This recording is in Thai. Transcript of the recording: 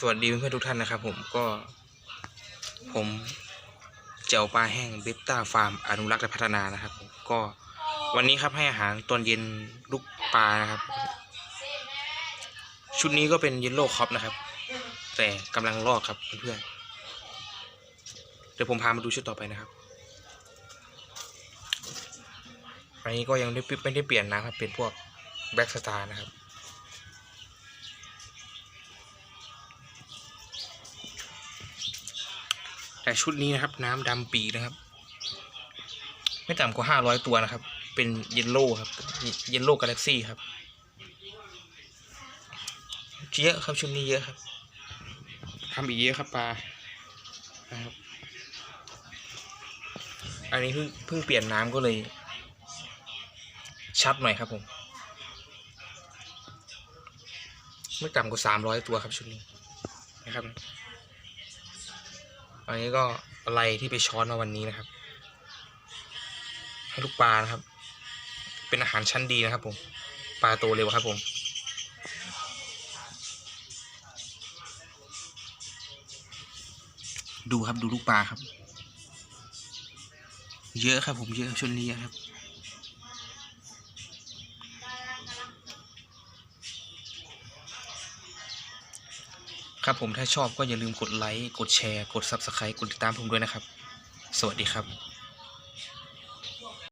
สวัสดีเพื่อนๆทุกท่านนะครับ ผมก็ ผมเจ้าปลาแห้งเบต้าฟาร์มอนุรักษ์และพัฒนานะครับ ผมก็วันนี้ครับให้อาหารตอนเย็นลูกปลานะครับ ชุดนี้ก็เป็นเยลโล่คอปนะครับ แต่กำลังลอกครับเพื่อนๆเดี๋ยวผมพามาดูชุดต่อไปนะครับอันนี้ก็ยังไม่ไม่ได้เปลี่ยนนะครับเป็นพวกแบ็กสตาร์นะครับ แต่ชุดนี้นะครับ น้ำดำปีนะครับ ไม่ต่ำกว่าห้าร้อยตัวนะครับ เป็นเยลโล่ครับ เยลโล่กาแล็กซี่ครับเยอะครับชุดนี้เยอะครับทำอีกเยอะครับปลานะครับอันนี้เพิ่งเพิ่งเปลี่ยนน้ำก็เลย ชัดหน่อยครับผมไม่ต่ำกว่าสามร้อยตัวครับชุดนี้นะครับ อันนี้ก็อะไรที่ไปช้อนมาวันนี้นะครับ ให้ลูกปลานะครับ เป็นอาหารชั้นดีนะครับ ผม ปลาโตเร็วครับผมดูครับดูลูกปลาครับ เยอะครับผมเยอะชุดนี้ครับ ครับผมถ้าชอบก็อย่าลืมกดไลค์ กดแชร์ กด Subscribe กดติดตามผมด้วยนะครับ สวัสดีครับ